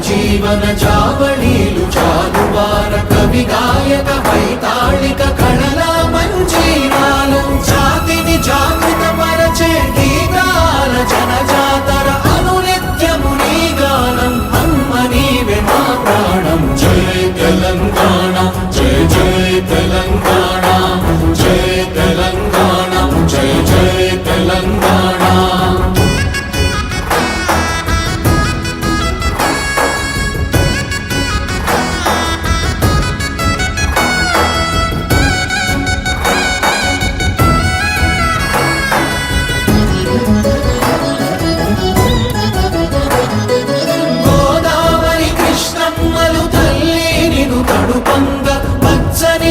జీవన జావళీలు జాలువార కవి గాయక వైతా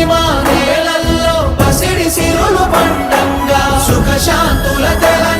మా నేలల్లో పసిడి సిరులు పండంగా. సుఖశాంతుల తెల